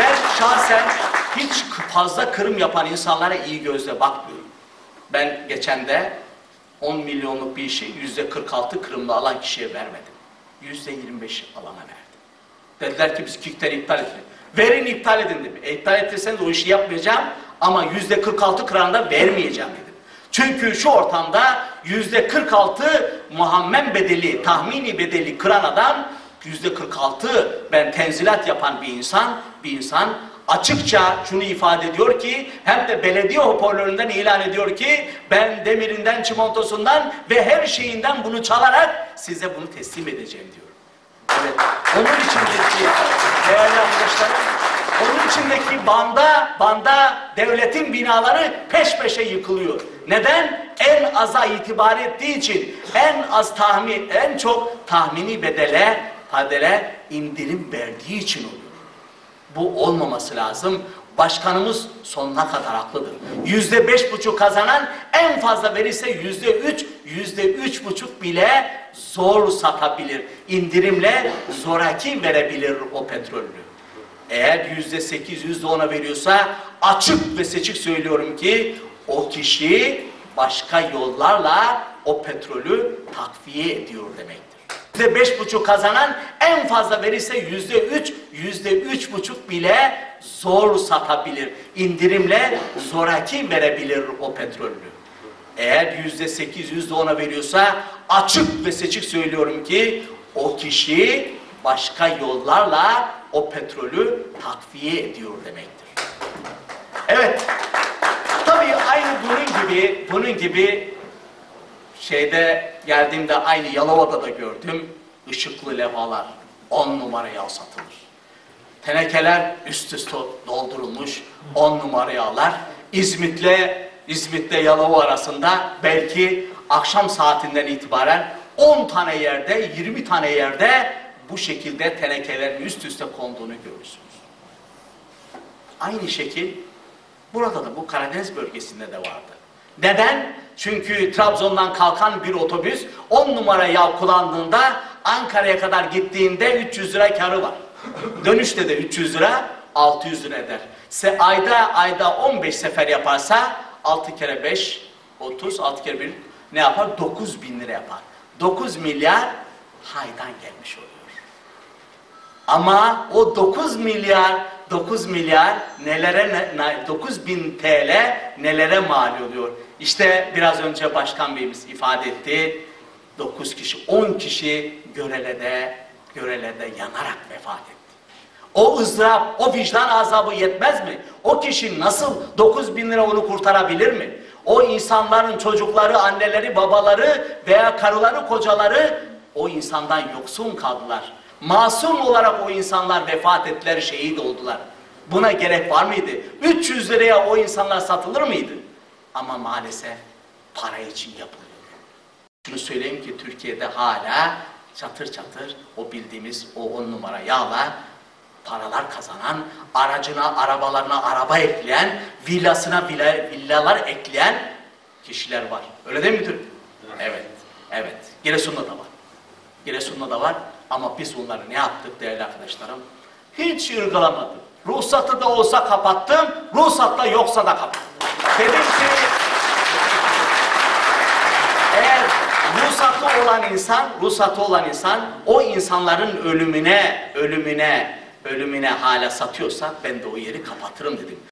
Ben şahsen hiç fazla kırım yapan insanlara iyi gözle bakmıyorum. Ben geçen de 10 milyonluk bir işi yüzde 46 kırımlı alan kişiye vermedim. Yüzde 25 alana verdim. Dediler ki biz KİK'ten iptal edelim. Verin iptal edin dedim. E, iptal ettirseniz o işi yapmayacağım ama yüzde 46 kıranda vermeyeceğim dedim. Çünkü şu ortamda yüzde 46 muhammen bedeli, tahmini bedeli kıran adam yüzde 46 ben tenzilat yapan bir insan, bir insan açıkça şunu ifade ediyor ki hem de belediye hoparlöründen ilan ediyor ki ben demirinden, çimentosundan ve her şeyinden bunu çalarak size bunu teslim edeceğim diyor. Evet. Onun içindeki değerli arkadaşlar, onun içindeki banda, banda devletin binaları peş peşe yıkılıyor. Neden? En aza itibar ettiği için, en az tahmin, en çok tahmini bedele, padele indirim verdiği için oluyor. Bu olmaması lazım. Başkanımız sonuna kadar haklıdır. Yüzde beş buçuk kazanan en fazla verirse yüzde üç, yüzde üç buçuk bile zor satabilir. İndirimle zoraki verebilir o petrolü. Eğer yüzde sekiz, yüzde ona veriyorsa açık ve seçik söylüyorum ki o kişi başka yollarla o petrolü takviye ediyor demektir. Yüzde beş buçuk kazanan en fazla verirse yüzde üç, yüzde üç buçuk bile zor satabilir. İndirimle zoraki verebilir o petrolü. Eğer yüzde sekiz, yüzde ona veriyorsa açık ve seçik söylüyorum ki o kişi başka yollarla o petrolü takviye ediyor demektir. Evet. Tabii aynı bunun gibi, bunun gibi şeyde geldiğimde aynı Yalova'da da gördüm. Işıklı levhalar 10 numaraya satılır. Tenekeler üst üste doldurulmuş 10 numaraya alır. İzmit'le İzmit'le Yalova arasında belki akşam saatinden itibaren 10 tane yerde, 20 tane yerde bu şekilde tenekelerin üst üste konduğunu görürsünüz. Aynı şekil burada da bu Karadeniz bölgesinde de vardı. Neden? Çünkü Trabzon'dan kalkan bir otobüs 10 numara yağ kullandığında Ankara'ya kadar gittiğinde 300 lira karı var. Dönüşte de 300 lira 600 lira eder. Se ayda ayda 15 sefer yaparsa 6 kere 5 30 6 kere 1 ne yapar? 9 bin lira yapar. 9 milyar haydan gelmiş oluyor. Ama o 9 milyar 9 milyar nelere ne, 9 bin TL nelere mal oluyor? İşte biraz önce Başkan Beyimiz ifade etti. 9 kişi, 10 kişi Görele'de, Görele'de yanarak vefat etti. O ızdırap, o vicdan azabı yetmez mi? O kişi nasıl 9 bin lira onu kurtarabilir mi? O insanların çocukları, anneleri, babaları veya karıları, kocaları o insandan yoksun kaldılar. Masum olarak o insanlar vefat ettiler, şehit oldular. Buna gerek var mıydı? 300 liraya o insanlar satılır mıydı? Ama maalesef para için yapılıyor. Şunu söyleyeyim ki Türkiye'de hala çatır çatır o bildiğimiz o on numara yağla paralar kazanan, aracına, arabalarına araba ekleyen, villasına villa, villalar ekleyen kişiler var. Öyle değil mi müdür? Evet, evet. Giresun'da da var. Giresun'da da var ama biz onları ne yaptık değerli arkadaşlarım? Hiç ırgılamadık. Ruhsatı da olsa kapattım, ruhsatla yoksa da kapattım. Dedim ki eğer ruhsatlı olan insan, ruhsatlı olan insan o insanların ölümüne, ölümüne, ölümüne hala satıyorsa ben de o yeri kapatırım dedim.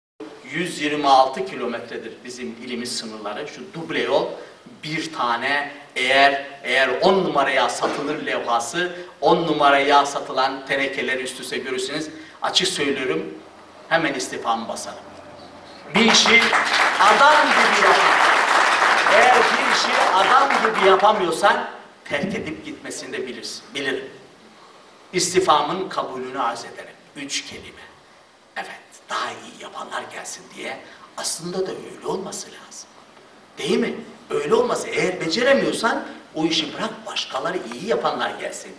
126 kilometredir bizim ilimiz sınırları. Şu duble yol bir tane eğer eğer 10 numaraya satılır levhası 10 numaraya satılan tenekeleri üst üste görürsünüz. Açık söylüyorum hemen istifamı basarım. Bir işi adam gibi yapan eğer bir işi adam gibi yapamıyorsan terk edip gitmesini de bilirsin, bilirim. İstifamın kabulünü arz ederim. Üç kelime. Evet, daha iyi yapanlar gelsin diye. Aslında da öyle olması lazım. Değil mi? Öyle olması. Eğer beceremiyorsan o işi bırak başkaları iyi yapanlar gelsin.